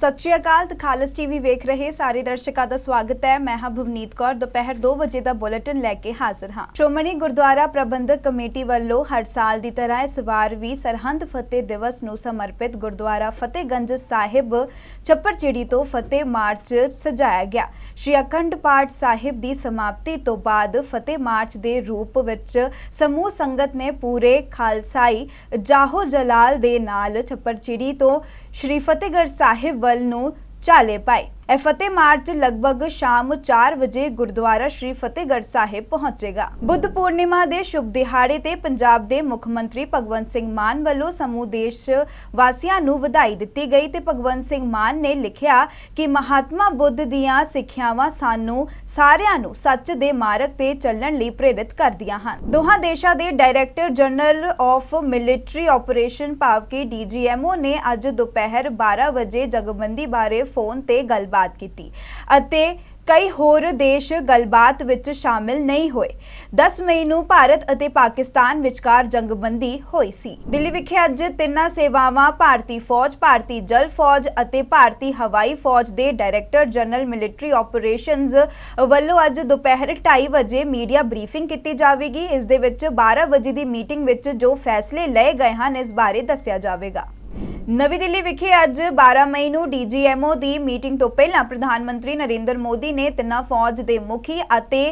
ਸਤਿ ਸ਼੍ਰੀ ਅਕਾਲ, ਤੇ ਖਾਲਸ ਟੀਵੀ ਵੇਖ ਰਹੇ ਸਾਰੇ ਦਰਸ਼ਕਾਂ ਦਾ ਸਵਾਗਤ ਹੈ। ਮੈਂ ਹਾਂ ਭਵਨੀਤ ਕੌਰ, ਦੁਪਹਿਰ 2 ਵਜੇ ਦਾ ਬੁਲੇਟਿਨ ਲੈ ਕੇ ਹਾਜ਼ਰ ਹਾਂ। ਸ਼੍ਰੋਮਣੀ ਗੁਰਦੁਆਰਾ ਪ੍ਰਬੰਧਕ ਕਮੇਟੀ ਵੱਲੋਂ ਹਰ ਸਾਲ ਦੀ ਤਰ੍ਹਾਂ ਇਸ ਵਾਰ ਵੀ ਸਰਹੰਦ ਫਤਿਹ ਦਿਵਸ ਨੂੰ ਸਮਰਪਿਤ ਗੁਰਦੁਆਰਾ ਫਤਿਹਗੰਜ ਸਾਹਿਬ ਚੱਪੜਚਿੜੀ ਤੋਂ ਫਤਿਹ ਮਾਰਚ ਸਜਾਇਆ ਗਿਆ। ਸ਼੍ਰੀ ਅਖੰਡ ਪਾਠ ਸਾਹਿਬ ਦੀ ਸਮਾਪਤੀ ਤੋਂ ਬਾਅਦ ਫਤਿਹ ਮਾਰਚ ਦੇ ਰੂਪ ਵਿੱਚ ਸਮੂਹ ਸੰਗਤ ਨੇ ਪੂਰੇ ਖਾਲਸਾਈ ਜਾਹੋ ਜਲਾਲ ਦੇ ਨਾਲ ਚੱਪੜਚਿੜੀ ਤੋਂ ਸ਼੍ਰੀ ਫਤਿਹਗੜ੍ਹ ਸਾਹਿਬ ਵੱਲ ਨੂੰ ਚਾਲੇ ਪਾਏ ਇਹ ਫਤਿਹ ਮਾਰਚ ਲਗਭਗ ਸ਼ਾਮ 4 ਵਜੇ ਗੁਰਦੁਆਰਾ ਸ਼੍ਰੀ ਫਤਿਹਗੜ੍ਹ ਸਾਹਿਬ ਪਹੁੰਚੇਗਾ। ਬੁੱਧ ਪੂਰਨਿਮਾ ਦੇ ਸ਼ੁਭ ਦਿਹਾੜੇ ਤੇ ਪੰਜਾਬ ਦੇ ਮੁੱਖ ਮੰਤਰੀ ਭਗਵੰਤ ਸਿੰਘ ਮਾਨ ਵੱਲੋਂ ਸਮੂਹ ਦੇਸ਼ ਵਾਸੀਆਂ ਨੂੰ ਵਧਾਈ ਦਿੱਤੀ ਗਈ ਤੇ ਭਗਵੰਤ ਸਿੰਘ ਮਾਨ ਨੇ ਲਿਖਿਆ ਕਿ ਮਹਾਤਮਾ ਬੁੱਧ ਦੀਆਂ ਸਿੱਖਿਆਵਾਂ ਸਾਨੂੰ ਸਾਰਿਆਂ ਨੂੰ ਸੱਚ ਦੇ ਮਾਰਗ ਤੇ ਚੱਲਣ ਲਈ ਪ੍ਰੇਰਿਤ ਕਰਦੀਆਂ ਹਨ। ਦੋਹਾਂ ਦੇਸ਼ਾਂ ਦੇ director general of military operation ਭਾਵ ਕਿ ਡੀਜੀਐਮਓ ਨੇ ਅੱਜ ਦੁਪਹਿਰ 12 ਵਜੇ ਜਗਬੰਦੀ ਬਾਰੇ ਫੋਨ ਤੇ ਗੱਲਬਾਤ ਕੀਤੀ ਅਤੇ ਕਈ ਹੋਰ ਦੇਸ਼ ਗੱਲਬਾਤ ਵਿੱਚ ਸ਼ਾਮਿਲ ਨਹੀਂ ਹੋਏ। 10 ਮਈ ਨੂੰ ਭਾਰਤ ਅਤੇ ਪਾਕਿਸਤਾਨ ਵਿਚਕਾਰ ਜੰਗਬੰਦੀ ਹੋਈ ਸੀ। ਦਿੱਲੀ ਵਿਖੇ ਅੱਜ ਤਿੰਨਾਂ ਸੇਵਾਵਾਂ, ਭਾਰਤੀ ਫੌਜ, ਭਾਰਤੀ ਜਲ ਫੌਜ ਅਤੇ ਭਾਰਤੀ ਹਵਾਈ ਫੌਜ ਦੇ ਡਾਇਰੈਕਟਰ ਜਨਰਲ ਮਿਲਟਰੀ ਆਪਰੇਸ਼ਨਜ਼ ਵੱਲੋਂ ਅੱਜ ਦੁਪਹਿਰ 2:30 ਵਜੇ ਮੀਡੀਆ ਬਰੀਫਿੰਗ ਕੀਤੀ ਜਾਵੇਗੀ। ਇਸ ਦੇ ਵਿੱਚ 12 ਵਜੇ ਦੀ ਮੀਟਿੰਗ ਵਿੱਚ ਜੋ ਫੈਸਲੇ ਲਏ ਗਏ ਹਨ, ਇਸ ਬਾਰੇ ਦੱਸਿਆ ਜਾਵੇਗਾ। ਨਵੀਂ ਦਿੱਲੀ ਵਿਖੇ ਅੱਜ 12 ਮਈ ਨੂੰ ਡੀਜੀਐਮਓ ਦੀ ਮੀਟਿੰਗ ਤੋਂ ਪਹਿਲਾਂ ਪ੍ਰਧਾਨ ਮੰਤਰੀ ਨਰਿੰਦਰ ਮੋਦੀ ਨੇ ਤਿੰਨਾਂ ਫੌਜ ਦੇ ਮੁਖੀ ਅਤੇ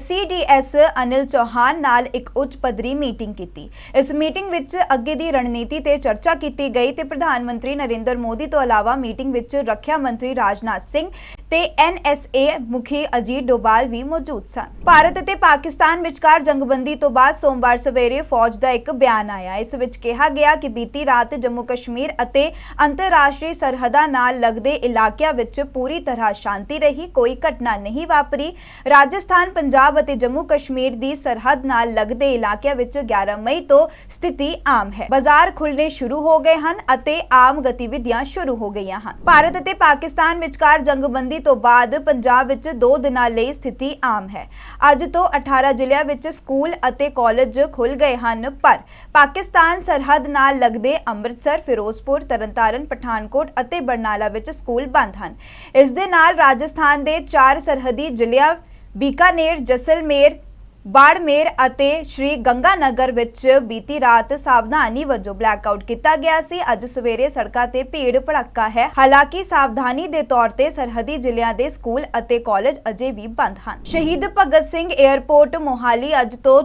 ਸੀਡੀਐਸ ਅਨਿਲ ਚੌਹਾਨ ਨਾਲ ਇੱਕ ਉੱਚ ਪੱਧਰੀ ਮੀਟਿੰਗ ਕੀਤੀ। ਇਸ ਮੀਟਿੰਗ ਵਿੱਚ ਅੱਗੇ ਦੀ ਰਣਨੀਤੀ ਤੇ ਚਰਚਾ ਕੀਤੀ ਗਈ ਤੇ ਪ੍ਰਧਾਨ ਮੰਤਰੀ ਨਰਿੰਦਰ ਮੋਦੀ ਤੋਂ ਇਲਾਵਾ ਮੀਟਿੰਗ ਵਿੱਚ ਰੱਖਿਆ ਮੰਤਰੀ ਰਾਜਨਾਥ ਸਿੰਘ ਤੇ ਐਨਐਸਏ ਮੁਖੀ ਅਜੀਤ ਡੋਭਾਲ ਵੀ ਮੌਜੂਦ ਸਨ। ਭਾਰਤ ਅਤੇ ਪਾਕਿਸਤਾਨ ਵਿਚਕਾਰ ਜੰਗਬੰਦੀ ਤੋਂ ਬਾਅਦ ਸੋਮਵਾਰ ਸਵੇਰੇ ਫੌਜ ਦਾ ਇੱਕ ਬਿਆਨ ਆਇਆ। ਇਸ ਵਿੱਚ ਕਿਹਾ ਗਿਆ ਕਿ ਬੀਤੀ ਰਾਤ ਜੰਮੂ ਕਸ਼ਮੀਰ ਅਤੇ ਅੰਤਰਰਾਸ਼ਟਰੀ ਸਰਹੱਦਾਂ ਨਾਲ ਲੱਗਦੇ ਇਲਾਕਿਆਂ ਵਿੱਚ ਪੂਰੀ ਤਰ੍ਹਾਂ ਸ਼ਾਂਤੀ ਰਹੀ, ਕੋਈ ਘਟਨਾ ਨਹੀਂ ਵਾਪਰੀ। ਰਾਜਸਥਾਨ, ਪੰਜਾਬ ਅਤੇ ਜੰਮੂ ਕਸ਼ਮੀਰ ਦੀ ਸਰਹੱਦ ਨਾਲ ਲੱਗਦੇ ਇਲਾਕਿਆਂ ਵਿੱਚ 11 ਮਈ ਤੋਂ ਸਥਿਤੀ ਆਮ ਹੈ। ਬਾਜ਼ਾਰ ਖੁੱਲਣੇ ਸ਼ੁਰੂ ਹੋ ਗਏ ਹਨ ਅਤੇ ਆਮ ਗਤੀਵਿਧੀਆਂ ਸ਼ੁਰੂ ਹੋ ਗਈਆਂ ਹਨ। ਭਾਰਤ ਅਤੇ ਪਾਕਿਸਤਾਨ ਵਿਚਕਾਰ ਜੰਗਬੰਦੀ ਤੋਂ ਬਾਅਦ ਪੰਜਾਬ ਵਿੱਚ 2 ਦਿਨਾਂ ਲਈ ਸਥਿਤੀ ਆਮ ਹੈ। ਅੱਜ ਤੋਂ 18 ਜ਼ਿਲ੍ਹਿਆਂ ਵਿੱਚ ਸਕੂਲ ਅਤੇ ਕਾਲਜ ਖੁੱਲ ਗਏ ਹਨ, ਪਰ ਪਾਕਿਸਤਾਨ ਸਰਹੱਦ ਨਾਲ ਲੱਗਦੇ ਅੰਮ੍ਰਿਤਸਰ, ਫਿਰੋਜ਼ਪੁਰ, ਤਰਨਤਾਰਨ, ਪਠਾਨਕੋਟ ਅਤੇ ਬਰਨਾਲਾ ਵਿੱਚ ਸਕੂਲ ਬੰਦ ਹਨ। ਇਸ ਦੇ ਨਾਲ ਰਾਜਸਥਾਨ ਦੇ ਚਾਰ ਸਰਹੱਦੀ ਜ਼ਿਲ੍ਹਿਆਂ ਬੀਕਾਨੇਰ, ਜਸਲਮੇਰ ਬਾੜਮੇਰ ਅਤੇ ਸ਼੍ਰੀ ਗੰਗਾਨਗਰ ਵਿੱਚ ਬੀਤੀ ਰਾਤ ਸਾਵਧਾਨੀ ਵਜੋਂ ਬਲੈਕਆਊਟ ਕੀਤਾ ਗਿਆ ਸੀ। ਅੱਜ ਸਵੇਰੇ ਸੜਕਾਂ ਤੇ ਭੀੜ ਭੜੱਕਾ ਹੈ। ਹਾਲਾਂਕਿ ਸਾਵਧਾਨੀ ਦੇ ਤੌਰ ਤੇ ਸਰਹੱਦੀ ਜ਼ਿਲ੍ਹਿਆਂ ਦੇ ਸਕੂਲ ਅਤੇ ਕਾਲਜ ਅਜੇ ਵੀ ਬੰਦ ਹਨ। ਸ਼ਹੀਦ ਭਗਤ ਸਿੰਘ 에ਅਰਪੋਰਟ ਮੋਹਾਲੀ ਅੱਜ ਤੋਂ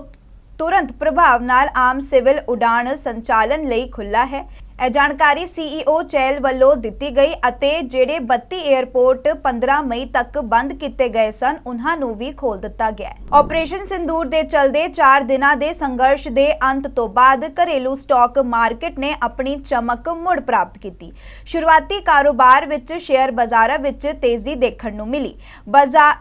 ਤੁਰੰਤ ਪ੍ਰਭਾਵ ਨਾਲ ਆਮ ਸਿਵਲ ਉਡਾਣ ਸੰਚਾਲਨ ਲਈ ਖੁੱਲਾ ਹੈ। ਇਹ ਜਾਣਕਾਰੀ ਸੀਈਓ ਚੈਲ ਵੱਲੋਂ ਦਿੱਤੀ ਗਈ ਅਤੇ ਜਿਹੜੇ 32 에ਅਰਪੋਰਟ 15 ਮਈ ਤੱਕ ਬੰਦ ਕੀਤੇ ਗਏ ਸਨ, ਉਹਨਾਂ ਨੂੰ ਵੀ ਖੋਲ ਦਿੱਤਾ ਗਿਆ ਹੈ। ਆਪਰੇਸ਼ਨ ਸਿੰਦੂਰ ਦੇ ਚਲਦੇ 4 ਦਿਨਾਂ ਦੇ ਸੰਘਰਸ਼ ਦੇ ਅੰਤ ਤੋਂ ਬਾਅਦ ਘਰੇਲੂ ਸਟਾਕ ਮਾਰਕੀਟ ਨੇ ਆਪਣੀ ਚਮਕ ਮੁੜ ਪ੍ਰਾਪਤ ਕੀਤੀ। ਸ਼ੁਰੂਆਤੀ ਕਾਰੋਬਾਰ ਵਿੱਚ ਸ਼ੇਅਰ ਬਾਜ਼ਾਰਾਂ ਵਿੱਚ ਤੇਜ਼ੀ ਦੇਖਣ ਨੂੰ ਮਿਲੀ। ਬਾਜ਼ਾਰ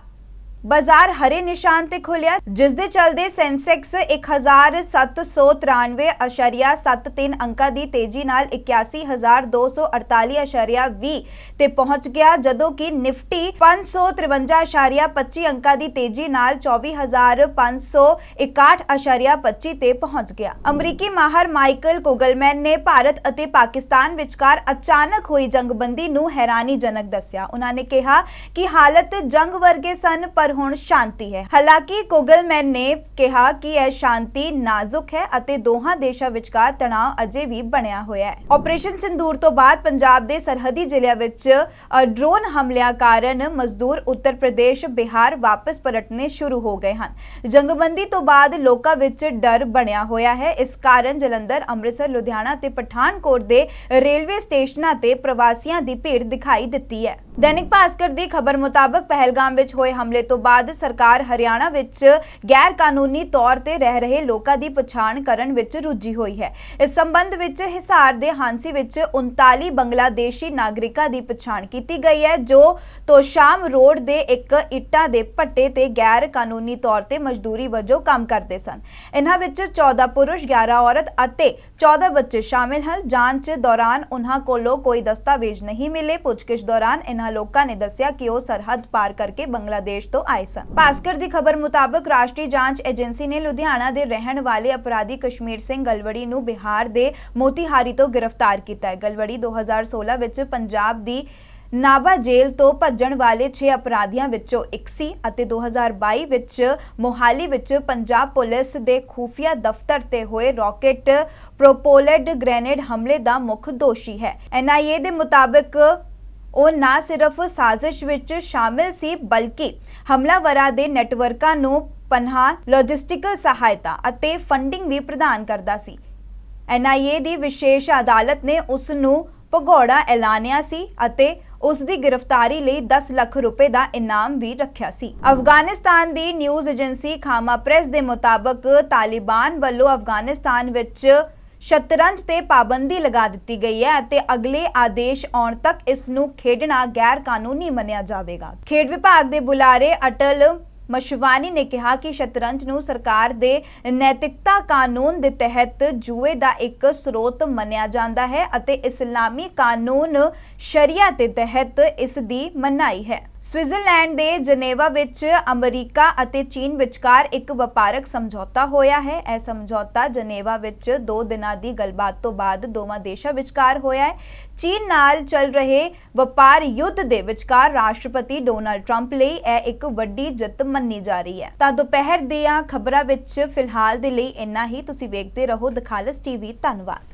ਬਾਜ਼ਾਰ ਹਰੇ ਨਿਸ਼ਾਨ ਤੇ ਖੁੱਲਿਆ ਜਿਸ ਦੇ ਚਲਦੇ ਸੈਂਸੈਕਸ 1793.73 ਅੰਕਾਂ ਦੀ ਤੇਜ਼ੀ ਨਾਲ 81248.20 ਤੇ ਪਹੁੰਚ ਗਿਆ, ਜਦੋਂ ਕਿ ਨਿਫਟੀ 553.25 ਅੰਕਾਂ ਦੀ ਤੇਜ਼ੀ ਨਾਲ 24561.25 ਤੇ ਪਹੁੰਚ ਗਿਆ। ਅਮਰੀਕੀ ਮਾਹਰ ਮਾਈਕਲ ਕੋਗਲਮੈਨ ਨੇ ਭਾਰਤ ਅਤੇ ਪਾਕਿਸਤਾਨ ਵਿਚਕਾਰ ਅਚਾਨਕ ਹੋਈ ਜੰਗਬੰਦੀ ਨੂੰ ਹੈਰਾਨੀਜਨਕ ਦੱਸਿਆ। ਉਹਨਾਂ ਨੇ ਕਿਹਾ ਕਿ ਹਾਲਤ ਜੰਗ ਵਰਗੇ ਸਨ, ਪਰ ਹੁਣ ਸ਼ਾਂਤੀ ਹੈ। ਹਾਲਾਂਕਿ ਕੋਗਲਮੈਨ ਨੇ ਕਿਹਾ ਕਿ ਇਹ ਸ਼ਾਂਤੀ ਨਾਜ਼ੁਕ ਹੈ ਅਤੇ ਦੋਹਾਂ ਦੇਸ਼ਾਂ ਵਿਚਕਾਰ ਤਣਾਅ ਅਜੇ ਵੀ ਬਣਿਆ ਹੋਇਆ ਹੈ। ਆਪਰੇਸ਼ਨ ਸਿੰਦੂਰ ਤੋਂ ਬਾਅਦ ਪੰਜਾਬ ਦੇ ਸਰਹੱਦੀ ਜ਼ਿਲ੍ਹਿਆਂ ਵਿੱਚ ਡਰੋਨ ਹਮਲਿਆਂ ਕਾਰਨ ਮਜ਼ਦੂਰ ਉੱਤਰ ਪ੍ਰਦੇਸ਼, ਬਿਹਾਰ ਵਾਪਸ ਪਲਟਣੇ ਸ਼ੁਰੂ ਹੋ ਗਏ ਹਨ। ਜੰਗਬੰਦੀ ਤੋਂ ਬਾਅਦ ਲੋਕਾਂ ਵਿੱਚ ਡਰ ਬਣਿਆ ਹੋਇਆ ਹੈ। ਇਸ ਕਾਰਨ ਜਲੰਧਰ, ਅੰਮ੍ਰਿਤਸਰ, ਲੁਧਿਆਣਾ ਤੇ ਪਠਾਨਕੋਟ ਦੇ ਰੇਲਵੇ ਸਟੇਸ਼ਨਾਂ ਤੇ ਪ੍ਰਵਾਸੀਆਂ ਦੀ ਭੀੜ ਦਿਖਾਈ ਦਿੱਤੀ ਹੈ। ਦੈਨਿਕ ਭਾਸਕਰ ਦੀ ਖਬਰ ਮੁਤਾਬਕ ਪਹਿਲਗਾਮ ਵਿੱਚ ਹੋਏ ਹਮਲੇ ਤੋਂ ਬਾਅਦ ਸਰਕਾਰ ਹਰਿਆਣਾ ਵਿੱਚ ਗੈਰ ਕਾਨੂੰਨੀ ਤੌਰ ਤੇ ਰਹਿ ਰਹੇ ਲੋਕਾਂ ਦੀ ਪਛਾਣ ਕਰਨ ਵਿੱਚ ਰੁੱਝੀ ਹੋਈ ਹੈ। ਇਸ ਸੰਬੰਧ ਵਿੱਚ ਹਿਸਾਰ ਦੇ ਹਾਂਸੀ ਵਿੱਚ 39 ਬੰਗਲਾਦੇਸ਼ੀ ਨਾਗਰਿਕਾਂ ਦੀ ਪਛਾਣ ਕੀਤੀ ਗਈ ਹੈ, ਜੋ ਤੋਸ਼ਾਮ ਰੋਡ ਦੇ ਇੱਕ ਇੱਟਾਂ ਦੇ ਭੱਟੇ ਤੇ ਗੈਰ ਕਾਨੂੰਨੀ ਤੌਰ ਤੇ ਮਜ਼ਦੂਰੀ ਵਜੋਂ ਕੰਮ ਕਰਦੇ ਸਨ। ਇਹਨਾਂ ਵਿੱਚ 14 ਪੁਰਸ਼ 11 ਔਰਤ ਅਤੇ 14 ਬੱਚੇ ਸ਼ਾਮਿਲ ਹਨ। ਜਾਂਚ ਦੌਰਾਨ ਉਨ੍ਹਾਂ ਕੋਲੋਂ ਕੋਈ ਦਸਤਾਵੇਜ਼ ਨਹੀਂ ਮਿਲੇ। ਪੁੱਛਗਿੱਛ ਦੌਰਾਨ ਇਹਨਾਂ ਲੋਕਾਂ ਨੇ ਦੱਸਿਆ ਕਿ ਉਹ ਸਰਹੱਦ ਪਾਰ ਕਰਕੇ ਬੰਗਲਾਦੇਸ਼ ਤੋਂ ਆਏ ਸਨ। ਭਾਸਕਰ ਦੀ ਖਬਰ ਮੁਤਾਬਕ ਰਾਸ਼ਟਰੀ ਜਾਂਚ ਏਜੰਸੀ ਨੇ ਲੁਧਿਆਣਾ ਦੇ ਰਹਿਣ ਵਾਲੇ ਅਪਰਾਧੀ ਕਸ਼ਮੀਰ ਸਿੰਘ ਗਲਵੜੀ ਨੂੰ ਬਿਹਾਰ ਦੇ ਮੋਤੀਹਾਰੀ ਤੋਂ ਗ੍ਰਿਫਤਾਰ ਕੀਤਾ ਹੈ। ਗਲਵੜੀ 2016 ਵਿੱਚ ਪੰਜਾਬ ਦੀ ਨਾਭਾ ਜੇਲ੍ਹ ਤੋਂ ਭੱਜਣ ਵਾਲੇ 6 ਅਪਰਾਧੀਆਂ ਵਿੱਚੋਂ ਇੱਕ ਸੀ ਅਤੇ 2022 ਵਿੱਚ ਮੋਹਾਲੀ ਵਿੱਚ ਪੰਜਾਬ ਪੁਲਿਸ ਦੇ ਖੂਫੀਆ ਦਫ਼ਤਰ ਤੇ ਹੋਏ ਰਾਕੇਟ ਪ੍ਰੋਪੋਲਡ ਗ੍ਰੇਨੇਡ ਹਮਲੇ ਦਾ ਮੁੱਖ ਦੋਸ਼ੀ ਹੈ। ਐਨਆਈਏ ਦੇ ਮੁਤਾਬਕ ਉਹ ਨਾ ਸਿਰਫ ਸਾਜ਼ਿਸ਼ ਵਿੱਚ ਸ਼ਾਮਿਲ ਸੀ, ਬਲਕਿ ਹਮਲਾਵਰਾਂ ਦੇ ਨੈਟਵਰਕਾਂ ਨੂੰ ਪਨਾਹ ਲੌਜਿਸਟਿਕਲ ਸਹਾਇਤਾ ਅਤੇ ਫੰਡਿੰਗ ਵੀ ਪ੍ਰਦਾਨ ਕਰਦਾ ਸੀ। ਐਨਆਈਏ ਦੀ ਵਿਸ਼ੇਸ਼ ਅਦਾਲਤ ਨੇ ਉਸ ਨੂੰ ਭਗੌੜਾ ਐਲਾਨਿਆ ਸੀ ਅਤੇ ਉਸ ਦੀ ਗ੍ਰਿਫਤਾਰੀ ਲਈ 10 ਲੱਖ ਰੁਪਏ ਦਾ ਇਨਾਮ ਵੀ ਰੱਖਿਆ ਸੀ। ਅਫਗਾਨਿਸਤਾਨ ਦੀ ਨਿਊਜ਼ ਏਜੰਸੀ ਖਾਮਾ ਪ੍ਰੈਸ ਦੇ ਮੁਤਾਬਕ ਤਾਲਿਬਾਨ ਵੱਲੋਂ ਅਫਗਾਨਿਸਤਾਨ ਵਿੱਚ ਸ਼ਤਰੰਜ ਤੇ ਪਾਬੰਦੀ ਲਗਾ ਦਿੱਤੀ ਗਈ ਹੈ ਅਤੇ ਅਗਲੇ ਆਦੇਸ਼ ਆਉਣ ਤੱਕ ਇਸ ਨੂੰ ਖੇਡਣਾ ਗੈਰ ਕਾਨੂੰਨੀ ਮੰਨਿਆ ਜਾਵੇਗਾ। ਖੇਡ ਵਿਭਾਗ ਦੇ ਬੁਲਾਰੇ ਅਟਲ ਮਸ਼ਵਾਨੀ ਨੇ ਕਿਹਾ ਕਿ ਸ਼ਤਰੰਜ ਨੂੰ ਸਰਕਾਰ ਦੇ ਨੈਤਿਕਤਾ ਕਾਨੂੰਨ ਦੇ ਤਹਿਤ ਜੂਏ ਦਾ ਇੱਕ ਸਰੋਤ ਮੰਨਿਆ ਜਾਂਦਾ ਹੈ ਅਤੇ ਇਸਲਾਮੀ ਕਾਨੂੰਨ ਸ਼ਰੀਆ ਦੇ ਤਹਿਤ ਇਸ ਦੀ ਮਨਾਈ ਹੈ। ਸਵਿਟਜ਼ਰਲੈਂਡ ਦੇ ਜਨੇਵਾ ਵਿੱਚ ਅਮਰੀਕਾ ਅਤੇ ਚੀਨ ਵਿਚਕਾਰ ਇੱਕ ਵਪਾਰਕ ਸਮਝੌਤਾ ਹੋਇਆ ਹੈ। ਇਹ ਸਮਝੌਤਾ ਜਨੇਵਾ ਵਿੱਚ 2 ਦਿਨਾਂ ਦੀ ਗੱਲਬਾਤ ਤੋਂ ਬਾਅਦ ਦੋਵਾਂ ਦੇਸ਼ਾਂ ਵਿਚਕਾਰ ਹੋਇਆ ਹੈ। ਚੀਨ ਨਾਲ ਚੱਲ ਰਹੇ ਵਪਾਰ ਯੁੱਧ ਦੇ ਵਿਚਕਾਰ ਰਾਸ਼ਟਰਪਤੀ ਡੋਨਾਲਡ ਟਰੰਪ ਲਈ ਇਹ ਇੱਕ ਵੱਡੀ ਜਿੱਤ ਮੰਨੀ ਜਾ ਰਹੀ ਹੈ। ਤਾਂ ਦੁਪਹਿਰ ਦੀਆਂ ਖਬਰਾਂ ਵਿੱਚ ਫਿਲਹਾਲ ਦੇ ਲਈ ਇੰਨਾ ਹੀ। ਤੁਸੀਂ ਵੇਖਦੇ ਰਹੋ ਦਖਾਲਸ ਟੀਵੀ। ਧੰਨਵਾਦ।